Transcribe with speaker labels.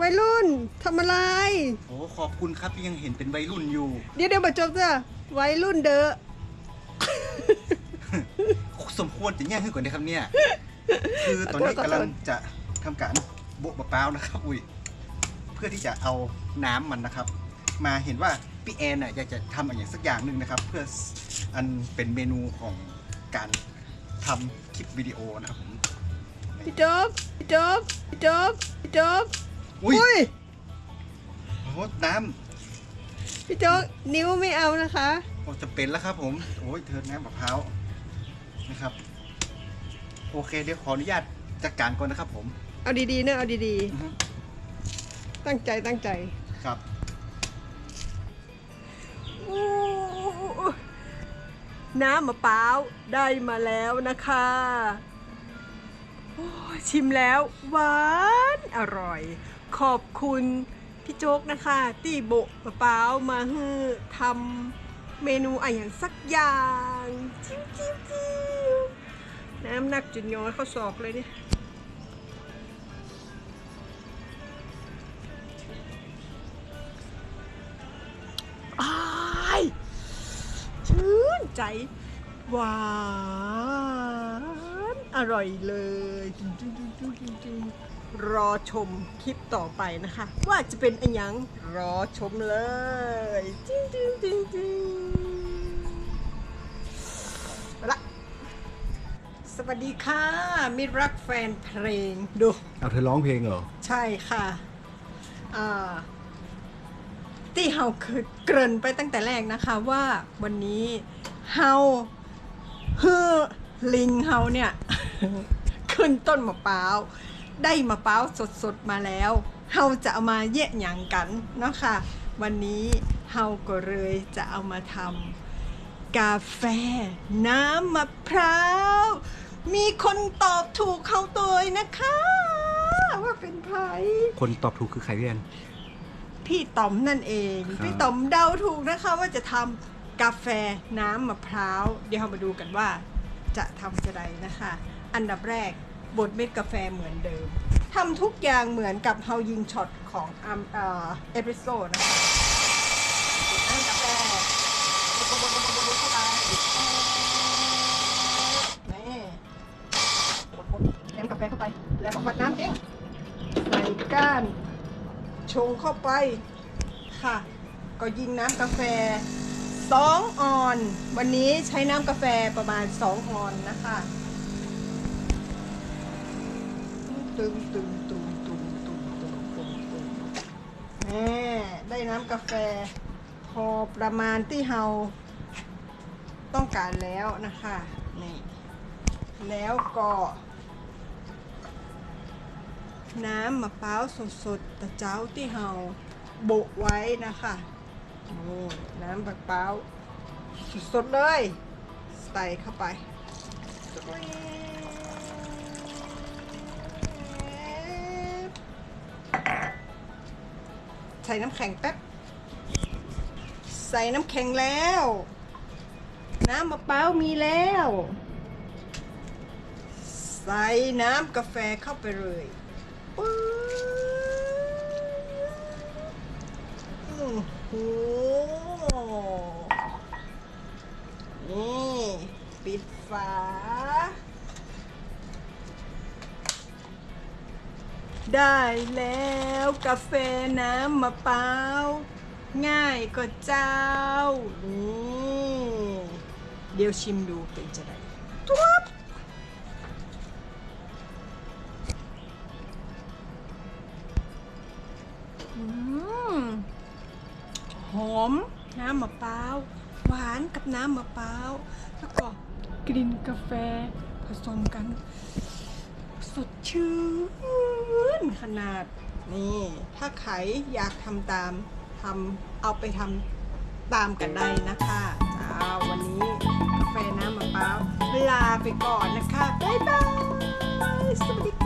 Speaker 1: วัยรุ่นทำอะไร
Speaker 2: โอ้ขอบคุณครับที่ยังเห็นเป็นวัยรุ่นอยู่
Speaker 1: เดี๋ยวเดี๋ยวมาจบจ้ะวัยรุ่นเด้อ
Speaker 2: สมควรจะแย่งขึ้นก่อนนะครับเนี่ย คือตอนนี้
Speaker 1: ขอโทษ
Speaker 2: กำลังจะทำการโบะมะพร้าวนะครับ อุ้ยเพื่อที่จะเอาน้ำมันนะครับ มาเห็นว่าพี่แอนน่ะอยากจะทำอะไรอย่างสักอย่างหนึ่งนะครับ เพื่ออันเป็นเมนูของการทำคลิปวิดีโอนะครับผม
Speaker 1: พี่โจ๊บพี่โจ๊บพี่โจ๊บพี่โจ๊บ
Speaker 2: อุ้ย
Speaker 1: อุ้ย
Speaker 2: โอ้โหน้
Speaker 1: พี่โจ๊กนิ้วไม่เอานะคะำ
Speaker 2: โอ้จะเป็นแล้วครับผมโอ้ยเธอน้ำมะพร้าวนะครับ โอเคเดี๋ยวขออนุญาตจัดการก่อนนะครับผม
Speaker 1: เอาดีๆนะเอาดี
Speaker 2: อือฮึ
Speaker 1: ๆ ตั้งใจตั้งใจ
Speaker 2: ครับ
Speaker 1: น้ำมะพร้าวได้มาแล้วนะคะโอ้ยชิมแล้วหวานอร่อย ขอบคุณพี่โจ๊กนะคะตีโบะมะพร้ามาฮือทำเมนูอะไรอย่างสักอย่างจิ้วจิ้วจิ้วน้ำหนักจุดย้อยเข้าศอกเลยเนี่ยอายชื่นใจหวานอร่อยเลยจริงๆๆๆ รอชมคลิปต่อไปนะคะ ว่าจะเป็นอันยังรอชมเลยจริงจริงจริงจริงเอาละสวัสดีค่ะ มิตรรักแฟนเพลงดู
Speaker 2: เอาเธอร้องเพลงเหรอ
Speaker 1: ใช่ค่ะอ่าที่เฮาเคยเกริ่นไปตั้งแต่แรกนะคะว่าวันนี้เฮาเฮือลิงเฮาเนี่ย ขึ้นต้นมะพร้าว ได้มะพร้าวสดๆมาแล้วเฮาจะเอามาแยะหยังกันเนาะค่ะ วันนี้เฮาก็เลยจะเอามาทำกาแฟ น้ำมะพร้าว มีคนตอบถูกเขาตัวนะคะ ว่าเป็นใคร
Speaker 2: คนตอบถูกคือใครพี่แอน
Speaker 1: พี่ต๋อมนั่นเอง
Speaker 2: ครับ
Speaker 1: พี่ต๋อมเดาถูกนะคะว่าจะทำกาแฟน้ำมะพร้าว เดี๋ยวเรามาดูกันว่า จะทำจะไดนะคะ อันดับแรก บดเม็ดกาแฟเหมือนเดิมทำทุกอย่างเหมือนกับเฮายิงช็อตของอัมเอ่อเอสเปรสโซนะคะกาแฟบดเข้าไปนี่บดกาแฟเข้าไป แล้วก็วัดน้ำเองใส่ก้านชงเข้าไปค่ะ ก็ยิงน้ำกาแฟ2ออน วันนี้ใช้น้ำกาแฟประมาณ 2 ออนนะคะ ตึงตึงตึงตึงตึงตึงตึงตึงแม่ได้น้ำกาแฟ พอประมาณที่เฮาต้องการแล้วนะคะนี่แล้วก็ น้ำมะพร้าวสดๆตะเจ้าที่เฮาโบะไว้นะคะนี่น้ำมะพร้าวสดๆเลย ใส่เข้าไป ใส่น้ำแข็งแป๊บ ใส่น้ำแข็งแล้ว น้ำมะพร้าวมีแล้ว ใส่น้ำกาแฟเข้าไปเลยปึ๊บโอ้โหนี่ปิดฝา ได้แล้ว กาแฟน้ำมะพร้าว ง่ายก็เจ้า นี่เดี๋ยวชิมดูเป็นจะได้ทุบอืมหอม น้ำมะพร้าว หวานกับน้ำมะพร้าว แล้วก็กลิ่นกาแฟผสมกัน สดชื่นขนาด นี่ถ้าใครอยากทำตามทำเอาไปทำตามกันได้นะคะจ้าวันนี้กาแฟน้ำมะพร้าวลาไปก่อนนะคะ บ๊ายบาย สวัสดีค่ะ